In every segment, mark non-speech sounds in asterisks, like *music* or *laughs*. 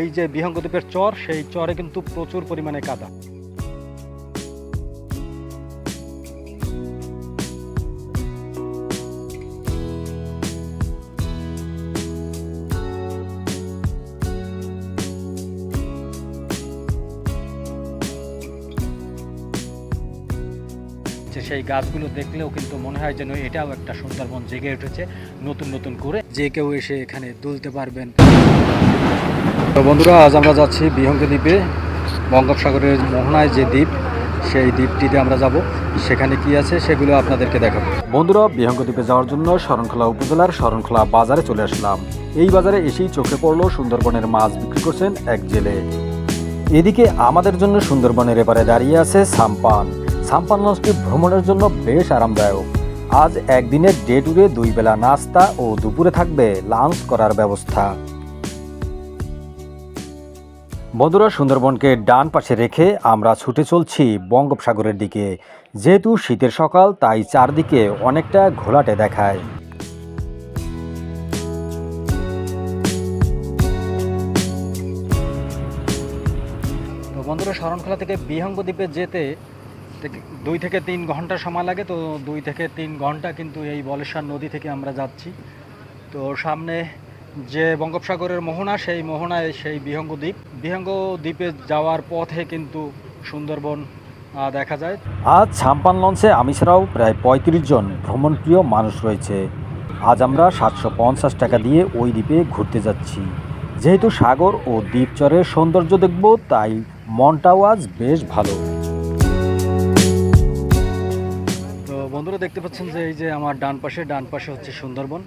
এই যে বিহঙ্গদ্বীপের চর, সেই চরে কিন্তু প্রচুর পরিমাণে কাদা। যে সেই গাছগুলো দেখলেও কিন্তু মনে হয় যেন এটাও একটা সুন্দরবন জেগে উঠেছে, নতুন নতুন করে। যে কেউ এসে এখানে দুলতে পারবেন। তো বন্ধুরা, আজ আমরা যাচ্ছি বিহঙ্গ দ্বীপে। বঙ্গোপসাগরের মোহনায় যে দ্বীপ, সেই দ্বীপটিতে আমরা যাব। সেখানে কি আছে সেগুলো আপনাদেরকে দেখাবো। বন্ধুরা বিহঙ্গ দ্বীপে যাওয়ার জন্য শরণখোলা উপজেলার শরণখোলা বাজারে চলে আসলাম। এই বাজারে এসেই চোখে পড়ল সুন্দরবনের মাছ বিক্রি করছেন এক জেলে। এদিকে আমাদের জন্য সুন্দরবনের এবারে দাঁড়িয়ে আছে সাম্পান। সাম্পান লঞ্চটি ভ্রমণের জন্য বেশ আরামদায়ক। আজ একদিনের ডে ট্যুরে দুই বেলা নাস্তা ও দুপুরে থাকবে লাঞ্চ করার ব্যবস্থা। বন্ধুরা, সুন্দরবনকে ডান পাশে রেখে আমরা ছুটে চলছি বঙ্গোপসাগরের দিকে। যেহেতু শীতের সকাল, তাই চারদিকে অনেকটা ঘোলাটে দেখায়। তো বন্ধুরা, শরণখোলা থেকে বিহঙ্গ দ্বীপে যেতে দুই থেকে তিন ঘণ্টা সময় লাগে। তো দুই থেকে তিন ঘণ্টা কিন্তু এই বলেশ্বর নদী থেকে আমরা যাচ্ছি। তো সামনে যে বঙ্গোপসাগরের মোহনা সেই মোহনায় সেই বিহঙ্গ দ্বীপ। বিহঙ্গ দ্বীপে যাওয়ার পথে কিন্তু সুন্দরবন দেখা যায়। আজ ছাম্পান লঞ্চে আমি ছাড়াও প্রায় পঁয়ত্রিশ জন ভ্রমণপ্রিয় মানুষ রয়েছে। আজ আমরা সাতশো পঞ্চাশ টাকা দিয়ে ওই দ্বীপে ঘুরতে যাচ্ছি। যেহেতু সাগর ও দ্বীপচরের সৌন্দর্য দেখব তাই মনটাও আজ বেশ ভালো। তো বন্ধুরা দেখতে পাচ্ছেন যে এই যে আমার ডান পাশে ডান পাশে হচ্ছে সুন্দরবন।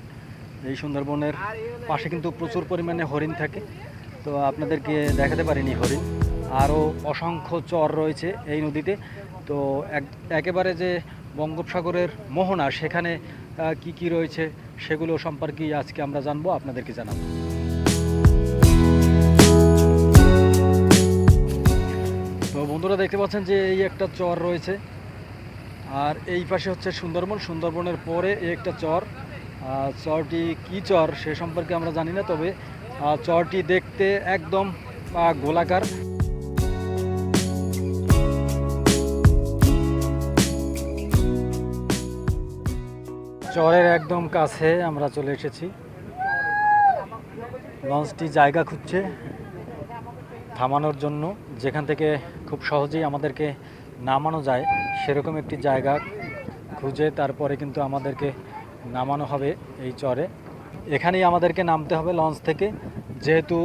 এই সুন্দরবনের পাশে কিন্তু প্রচুর পরিমাণে হরিণ থাকে। তো আপনাদেরকে দেখাতে পারিনি হরিণ। আরও অসংখ্য চর রয়েছে এই নদীতে। তো এক, একেবারে যে বঙ্গোপসাগরের মোহনা, সেখানে কি কি রয়েছে সেগুলো সম্পর্কে আজকে আমরা জানব, আপনাদেরকে জানাব। তো বন্ধুরা, দেখতে পাচ্ছেন যে এই একটা চর রয়েছে। আর এই পাশে হচ্ছে সুন্দরবন। সুন্দরবনের পরে এই একটা চর। চরটি কি চর সে সম্পর্কে আমরা জানি না, তবে চরটি দেখতে একদম গোলাকার। চরের একদম কাছে আমরা চলে এসেছি। লঞ্চটি জায়গা খুঁজছে থামানোর জন্য। যেখান থেকে খুব সহজেই আমাদেরকে নামানো যায়, সেরকম একটি জায়গা খুঁজে, তারপরে কিন্তু আমাদেরকে নামানো হবে এই চরে। এখানেই আমাদেরকে নামতে হবে লঞ্চ থেকে। যেহেতু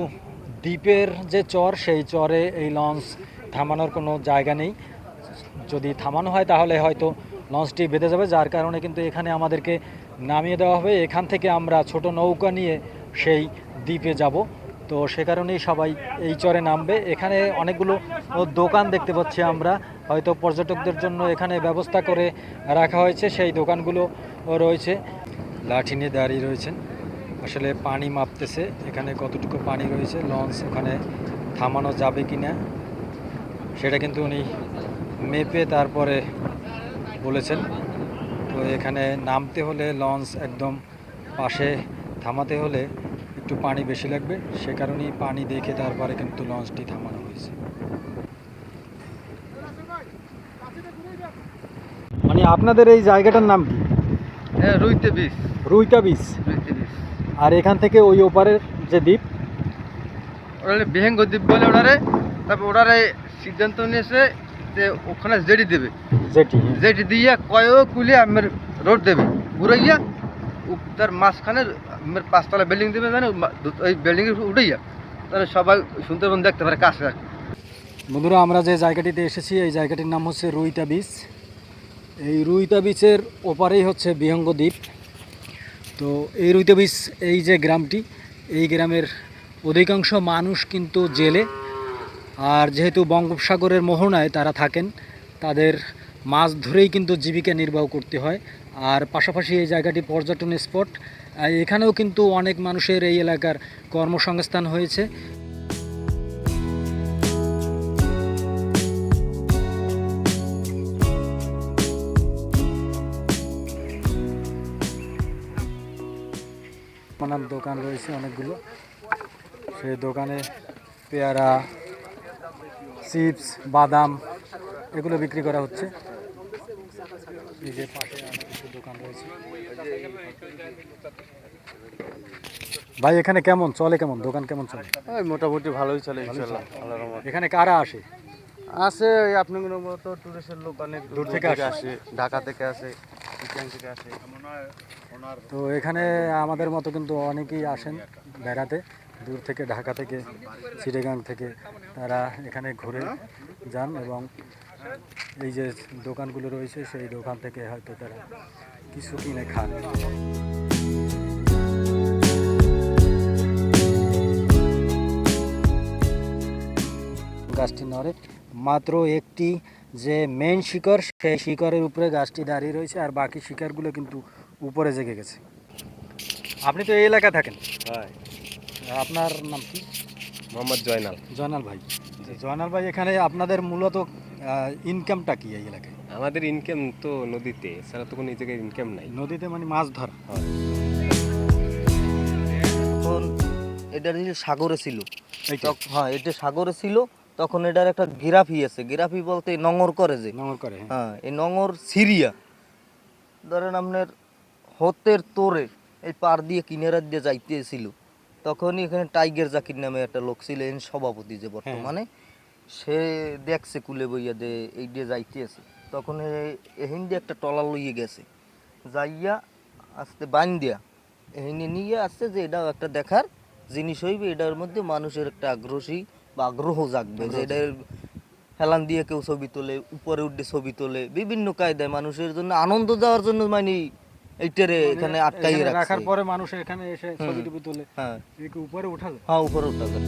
দ্বীপের যে চর, সেই চরে এই লঞ্চ থামানোর কোনো জায়গা নেই। যদি থামানো হয় তাহলে হয়তো লঞ্চটি বেঁধে যাবে, যার কারণে কিন্তু এখানে আমাদেরকে নামিয়ে দেওয়া হবে। এখান থেকে আমরা ছোট নৌকা নিয়ে সেই দ্বীপে যাব। তো সে কারণেই সবাই এই চরে নামবে। এখানে অনেকগুলো দোকান দেখতে পাচ্ছি আমরা। হয়তো পর্যটকদের জন্য এখানে ব্যবস্থা করে রাখা হয়েছে, সেই দোকানগুলো রয়েছে। লাঠি নিয়ে দাঁড়িয়ে রয়েছেন। আসলে পানি মাপতেছে, এখানে কতটুকু পানি রয়েছে, লঞ্চ ওখানে থামানো যাবে কি না সেটা কিন্তু উনি মেপে তারপরে বলেছেন। তো এখানে নামতে হলে লঞ্চ একদম পাশে থামাতে হলে একটু পানি বেশি লাগবে, সে কারণেই পানি দেখে তারপরে কিন্তু লঞ্চটি থামানো হয়েছে মানে আপনাদের এই জায়গাটার নাম কি? হ্যাঁ রুইতে রুইতা বিচ রুইতে বিষ আর এখান থেকে ওই ওপারের যে দ্বীপ? ওরা বিহেঙ্গ দ্বীপ বলে ওনারে তারপর ওনারে সিদ্ধান্ত নিয়েছে যে ওখানে জেডি দেবে। যেটি জেডি দিয়ে কয়ও কুলে আমার রোড দেবে। ঘুরাইয়া তার মাঝখানে আমার পাঁচতলা বিল্ডিং দেবে মানে ওই বিল্ডিং উঠাইয়া তাহলে সবাই সুন্দরবন দেখতে পারে কাছে। বন্ধুরা আমরা যে জায়গাটিতে এসেছি এই জায়গাটির নাম হচ্ছে রুইতা বিচ এই রুইতা বিচের ওপারেই হচ্ছে বিহঙ্গ দ্বীপ তো এই রুইতা বিচ, এই যে গ্রামটি, এই গ্রামের অধিকাংশ মানুষ কিন্তু জেলে। আর যেহেতু বঙ্গোপসাগরের মোহনায় তারা থাকেন, তাদের মাছ ধরেই কিন্তু জীবিকা নির্বাহ করতে হয়। আর পাশাপাশি এই জায়গাটি পর্যটন স্পট। এখানেও কিন্তু অনেক মানুষের এই এলাকার কর্মসংস্থান হয়েছে। নানান দোকান রয়েছে অনেকগুলো। সেই দোকানে পেয়ারা চিপস বাদাম এগুলো বিক্রি করা হচ্ছে। এই যে পাশে আরও কিছু দোকান রয়েছে। ভাই এখানে কেমন? চলে কেমন? দোকান কেমন চলে? মোটামুটি ভালোই চলে ইনশাল্লাহ আল্লাহর এখানে কারা আসে? আসে ওই আপনার মতো টুরিস্টের লোক অনেক দূর থেকে আসে। ঢাকা থেকে আসে থেকে আসে। তো এখানে আমাদের মতো কিন্তু অনেকেই আসেন বেড়াতে, দূর থেকে ঢাকা থেকে চিড়েগাং থেকে তারা এখানে ঘুরে যান এবং এই যে দোকানগুলো রয়েছে, সেই দোকান থেকে হয়তো তারা কিছু কিনে খান। গাছটি নড়ে, মাত্র একটি যে মেন শিকড়, সেই শিকড়ের উপরে গাছটি দাঁড়িয়ে রয়েছে আর বাকি শিকড়গুলো কিন্তু উপরে জেগে গেছে। আপনি তো এই এলাকায় থাকেন। আপনার নাম কি? মোহাম্মদ জয়নাল। জয়নাল ভাই। জয়নাল ভাই এখানে আপনাদের মূলত ইনকামটা কি এই এলাকায়? আমাদের ইনকাম তো নদীতে এছাড়া তো কোনো এই জায়গায় ইনকাম নাই। নদীতে মানে মাছ ধরা? তখন এটা যে সাগরে ছিল হ্যাঁ এটা সাগরে ছিল তখন এটার একটা গিরাফি আছে। গিরাফি বলতে নঙর করে যে। নঙর করে হ্যাঁ। হ্যাঁ এই নঙর সিরিয়া। ধরেন আপনার হতের তোরে এই পার দিয়ে কিনারা দিয়ে যাইতেছিল তখনই এখানে টাইগার জাকির নামে একটা লোক ছিল এন সভাপতি যে বর্তমানে। সে দেখছে কুলে বইয়া দে এই দিয়ে যাইতেছে তখন এহিন দিয়ে একটা টলা লইয়ে গেছে। যাইয়া আস্তে বান দিয়া এহিনে নিয়ে আসছে যে এটাও একটা দেখার জিনিস হইবে এটার মধ্যে মানুষের একটা আগ্রহী বা আগ্রহ জাগবে। যে এটার হেলান দিয়ে কেউ ছবি তোলে উপরে উঠে ছবি তোলে বিভিন্ন কায়দায় মানুষের জন্য আনন্দ দেওয়ার জন্য মানে এইটারে এখানে আটকাই রাখার পরে মানুষ এখানে এসে ছবি। টবি তোলে। হ্যাঁ। উপরে উঠা যায় হ্যাঁ উপরে উঠা যায়।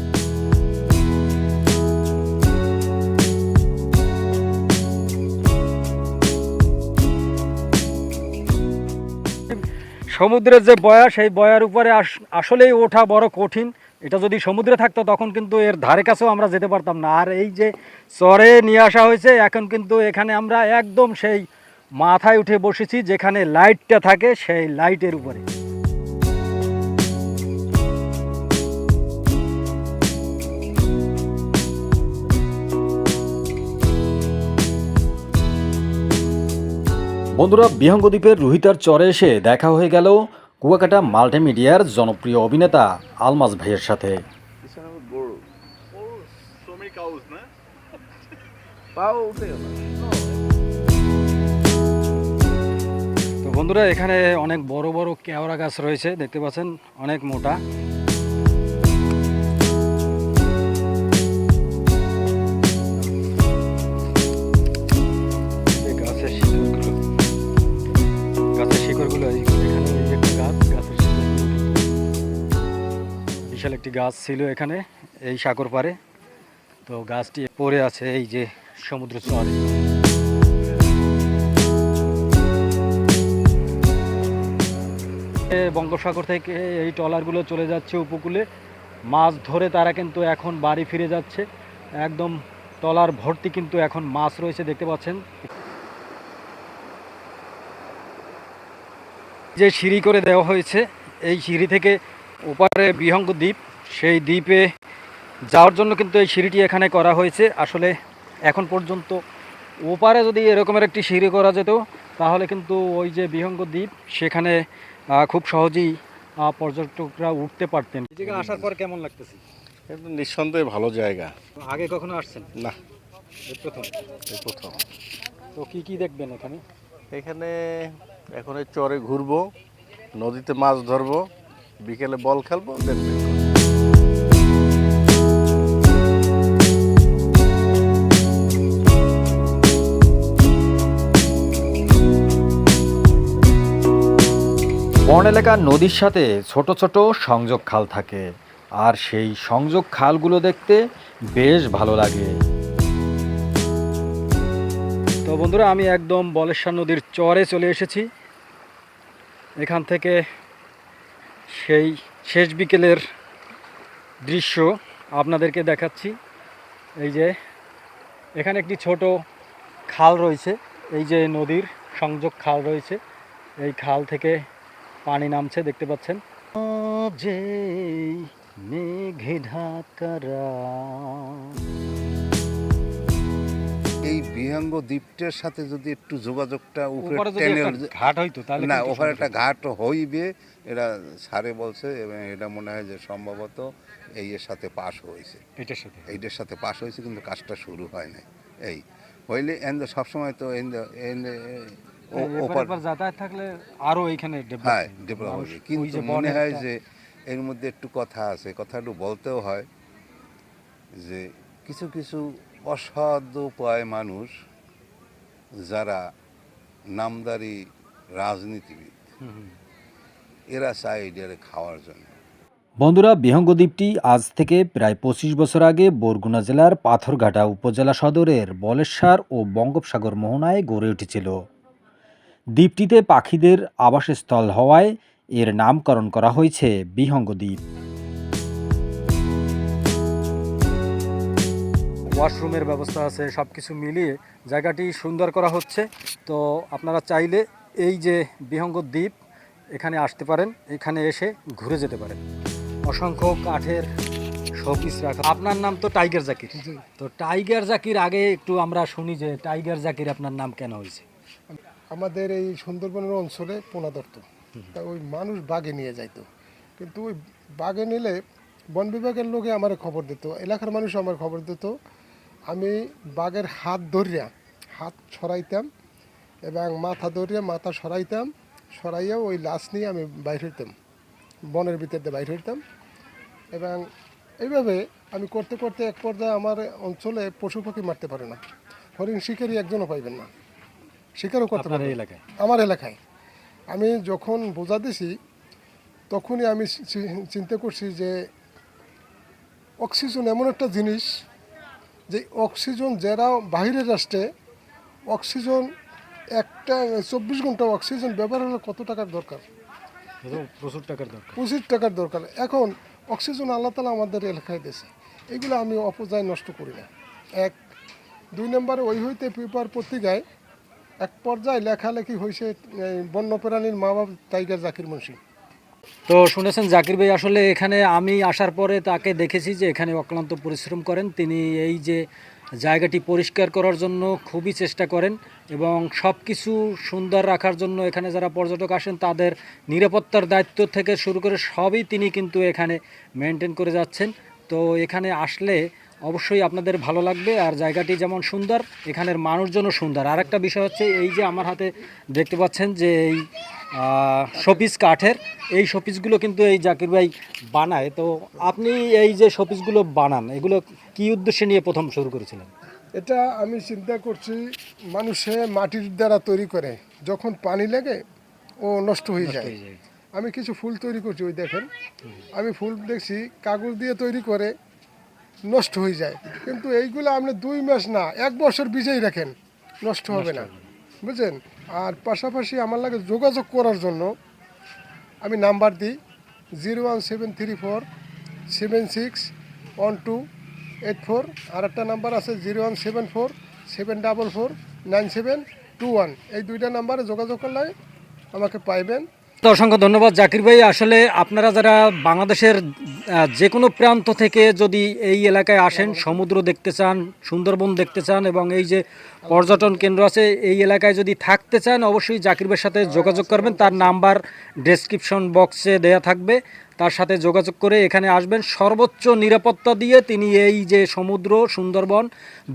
সমুদ্রের যে বয়া সেই বয়ার উপরে আস- আসলেই ওঠা বড় কঠিন। এটা যদি সমুদ্রে থাকতো তখন কিন্তু এর ধারে কাছেও আমরা যেতে পারতাম না। আর এই যে চরে নিয়ে আসা হয়েছে এখন কিন্তু এখানে আমরা একদম সেই মাথায় উঠে বসেছি যেখানে লাইটটা থাকে সেই লাইটের উপরে। বন্ধুরা বিহঙ্গদ্বীপের রোহিতার চরে এসে দেখা হয়ে গেল কুয়াকাটা মাল্টিমিডিয়ার জনপ্রিয় অভিনেতা আলমাজ ভাইয়ের সাথে। তো *laughs* বন্ধুরা, এখানে অনেক বড় বড় কেওড়া গাছ রয়েছে, দেখতে পাচ্ছেন, অনেক মোটা। গাছের গাছের শিকড়গুলো গাছ বিশাল একটি গাছ ছিল এখানে, এই সাগর পাড়ে। তো গাছটি পড়ে আছে এই যে সমুদ্র চরে। বঙ্গোপসাগর থেকে এই ট্রলারগুলো চলে যাচ্ছে উপকূলে। মাছ ধরে তারা কিন্তু এখন বাড়ি ফিরে যাচ্ছে। একদম ট্রলার ভর্তি কিন্তু এখন মাছ রয়েছে, দেখতে পাচ্ছেন। যে সিঁড়ি করে দেওয়া হয়েছে, এই সিঁড়ি থেকে ওপারে বিহঙ্গ দ্বীপ, সেই দ্বীপে যাওয়ার জন্য কিন্তু এই সিঁড়িটি এখানে করা হয়েছে। আসলে এখন পর্যন্ত ওপারে যদি এরকমের একটি সিঁড়ি করা যেত, তাহলে কিন্তু ওই যে বিহঙ্গ দ্বীপ, সেখানে খুব সহজেই পর্যটকরা উঠতে পারতেন। এই জায়গায় আসার পর কেমন লাগতেছে? নিঃসন্দেহে ভালো জায়গা। আগে কখনো আসছেন? না। প্রথম? প্রথম। তো কি কি দেখবেন এখানে? এখানে এখন চরে ঘুরবো নদীতে মাছ ধরবো বিকেলে বল খেলব দেখবে। বন এলাকার নদীর সাথে ছোট ছোট সংযোগ খাল থাকে। আর সেই সংযোগ খালগুলো দেখতে বেশ ভালো লাগে। তো বন্ধুরা, আমি একদম বলেশ্বর নদীর চরে চলে এসেছি। এখান থেকে সেই শেষ বিকেলের দৃশ্য আপনাদেরকে দেখাচ্ছি। এই যে এখানে একটি ছোট খাল রয়েছে। এই যে নদীর সংযোগ খাল রয়েছে। এই খাল থেকে পানি নামছে দেখতে পাচ্ছেন। যেই মেঘ ঢাকারা এই বিহঙ্গ দ্বীপটার সাথে যদি একটু যোগাযোগটা উপরে ঘাট হইতো তাহলে না ওখানে একটা ঘাট হইবে এটা সারে বলছে এবং এটা মনে হয় যে সম্ভবত এই এর সাথে পাশ হয়েছে। এটার সাথে। এইটার সাথে পাশ হয়েছে কিন্তু কাজটা শুরু হয় নাই। এই হইলে এন্ড সবসময় তো এন্ড এরপর যাতায়াত থাকলে আরও এইখানে হ্যাঁ ডেভেলপ মানুষ হবে। কিন্তু মনে হয় যে এর মধ্যে একটু কথা আছে কথা একটু বলতেও হয় যে কিছু কিছু অসাধ্য উপায় মানুষ যারা নামদারি রাজনীতিবিদ হুম, হুম। এরা চায় এটারে খাওয়ার জন্য। বন্ধুরা বিহঙ্গ দ্বীপটি আজ থেকে প্রায় পঁচিশ বছর আগে বরগুনা জেলার পাথরঘাটা উপজেলা সদরের বলেশ্বর ও বঙ্গোপসাগর মোহনায় গড়ে উঠেছিল। দ্বীপটিতে পাখিদের আবাসস্থল হওয়ায় এর নামকরণ করা হয়েছে বিহঙ্গ দ্বীপ ওয়াশরুমের ব্যবস্থা আছে সব কিছু মিলিয়ে জায়গাটি সুন্দর করা হচ্ছে। তো আপনারা চাইলে এই যে বিহঙ্গ দ্বীপ এখানে আসতে পারেন এখানে এসে ঘুরে যেতে পারেন। অসংখ্য কাঠের শোপিস রাখা আপনার নাম তো টাইগার জাকির। তো টাইগার জাকির আগে একটু আমরা শুনি যে টাইগার জাকির আপনার নাম কেন হয়েছে? আমাদের এই সুন্দরবনের অঞ্চলে পোনা ধরতো। তা ওই মানুষ বাগে নিয়ে যাইত। কিন্তু ওই বাগে নিলে বন বিভাগের লোকে আমার খবর দিত, এলাকার মানুষ আমার খবর দিত, আমি বাঘের হাত ধরিয়া, হাত সরাইতাম এবং মাথা ধরিয়া মাথা সরাইতাম সরাইয়া ওই লাশ নিয়ে আমি বাইর হইতাম, বনের ভিতর দিয়ে বাইর হইতাম। এবং এইভাবে আমি করতে করতে এক পর্যায়ে আমার অঞ্চলে পশু পাখি মারতে পারে না। হরিণ শিকারী একজনও পাইবেন না। শিকারও করতে পারবে। এলাকায়? আমার এলাকায়। আমি যখন বোঝা দিছি তখনই আমি চিন্তা করছি যে অক্সিজেন এমন একটা জিনিস যে অক্সিজেন যারা বাহিরের রাষ্ট্রে অক্সিজেন একটা চব্বিশ ঘণ্টা অক্সিজেন ব্যবহার হলে কত টাকার দরকার? প্রচুর টাকার দরকার। প্রচুর টাকার দরকার। এখন অক্সিজেন আল্লাহ তালা আমাদের এলাকায় দিয়েছে। এগুলো আমি অপচয় নষ্ট করি না। এক দুই নম্বরে ওই হইতে পেপার পত্রিকায় এক পর্যায়ে লেখালেখি হয়েছে বন্যপ্রাণীর মা বাবা টাইগার জাকির মুন্সি। তো শুনেছেন, জাকির ভাই, আসলে এখানে আমি আসার পরে তাকে দেখেছি যে এখানে অক্লান্ত পরিশ্রম করেন। তিনি এই যে জায়গাটি পরিষ্কার করার জন্য খুবই চেষ্টা করেন এবং সব কিছু সুন্দর রাখার জন্য এখানে যারা পর্যটক আসেন, তাদের নিরাপত্তার দায়িত্ব থেকে শুরু করে সবই তিনি কিন্তু এখানে মেনটেন করে যাচ্ছেন। তো এখানে আসলে অবশ্যই আপনাদের ভালো লাগবে আর জায়গাটি যেমন সুন্দর এখানের মানুষজনও সুন্দর। আর একটা বিষয় হচ্ছে এই যে আমার হাতে দেখতে পাচ্ছেন যে এই শোপিস কাঠের এই শোপিসগুলো কিন্তু এই জাকির ভাই বানায়। তো আপনি এই যে শোপিসগুলো বানান এগুলো কি উদ্দেশ্যে নিয়ে প্রথম শুরু করেছিলেন? এটা আমি চিন্তা করছি মানুষে মাটির দ্বারা তৈরি করে যখন পানি লাগে ও নষ্ট হয়ে যায়। আমি কিছু ফুল তৈরি করছি ওই দেখেন। আমি ফুল দেখছি কাগজ দিয়ে তৈরি করে নষ্ট হয়ে যায়। কিন্তু এইগুলো আপনি দুই মাস না এক বছর বীজেই রাখেন নষ্ট হবে না। বুঝলেন আর পাশাপাশি আমার লাগে যোগাযোগ করার জন্য আমি নাম্বার দিই zero one seven three four seven six one two eight four. আর একটা নাম্বার আছে zero one seven four seven double four nine seven two one. এই দুইটা নাম্বারে যোগাযোগ করলে আমাকে পাইবেন। তো অসংখ্য ধন্যবাদ, জাকির ভাই। আসলে আপনারা যারা বাংলাদেশের যে কোনো প্রান্ত থেকে যদি এই এলাকায় আসেন, সমুদ্র দেখতে চান, সুন্দরবন দেখতে চান, এবং এই যে পর্যটন কেন্দ্র আছে, এই এলাকায় যদি থাকতে চান, অবশ্যই জাকির ভাইয়ের সাথে যোগাযোগ করবেন। তার নাম্বার ডেসক্রিপশন বক্সে দেয়া থাকবে। তার সাথে যোগাযোগ করে এখানে আসবেন। সর্বোচ্চ নিরাপত্তা দিয়ে তিনি এই যে সমুদ্র, সুন্দরবন,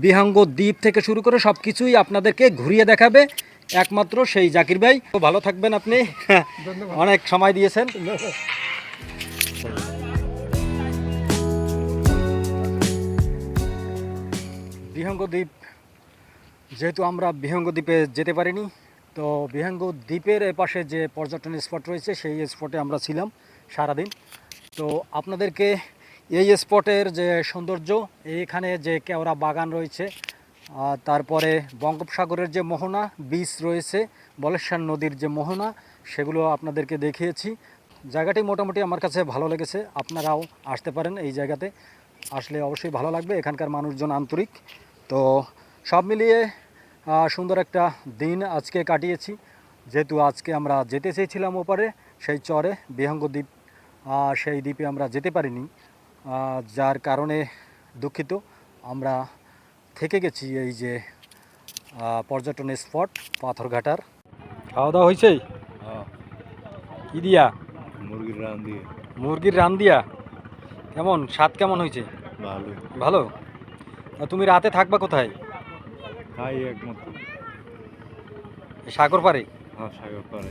বিহাঙ্গ দ্বীপ থেকে শুরু করে সব কিছুই আপনাদেরকে ঘুরিয়ে দেখাবে। একমাত্র সেই জাকির ভাই। তো ভালো থাকবেন আপনি। অনেক সময় দিয়েছেন। বিহঙ্গ দ্বীপ যেহেতু আমরা বিহঙ্গ দ্বীপে যেতে পারিনি তো বিহঙ্গ দ্বীপের এপাশে যে পর্যটন স্পট রয়েছে সেই স্পটে আমরা ছিলাম সারাদিন। তো আপনাদেরকে এই স্পটের যে সৌন্দর্য এইখানে যে কেওড়া বাগান রয়েছে তারপরে বঙ্গোপসাগরের যে মোহনা বীচ রয়েছে, বলেশ্বর নদীর যে মোহনা, সেগুলো আপনাদেরকে দেখিয়েছি। জায়গাটি মোটামুটি আমার কাছে ভালো লেগেছে, আপনারাও আসতে পারেন এই জায়গাতে। আসলে অবশ্যই ভালো লাগবে, এখানকার মানুষজন আন্তরিক। তো সব মিলিয়ে সুন্দর একটা দিন আজকে কাটিয়েছি। যেহেতু আজকে আমরা যেতে চেয়েছিলাম ওপারে, সেই চরে বিহঙ্গ দ্বীপ সেই দ্বীপে আমরা যেতে পারিনি। যার কারণে দুঃখিত। আমরা থেকে গেছি এই যে পর্যটন স্পট পাথরঘাটার। খাওয়া দাওয়া হয়েছে কি দিয়া? মুরগির রান দিয়ে। মুরগির রান দিয়া? কেমন? স্বাদ কেমন হয়েছে ভালো। ভালো? তুমি রাতে থাকবা কোথায়? খাই সাগর পারে হ্যাঁ সাগর পারে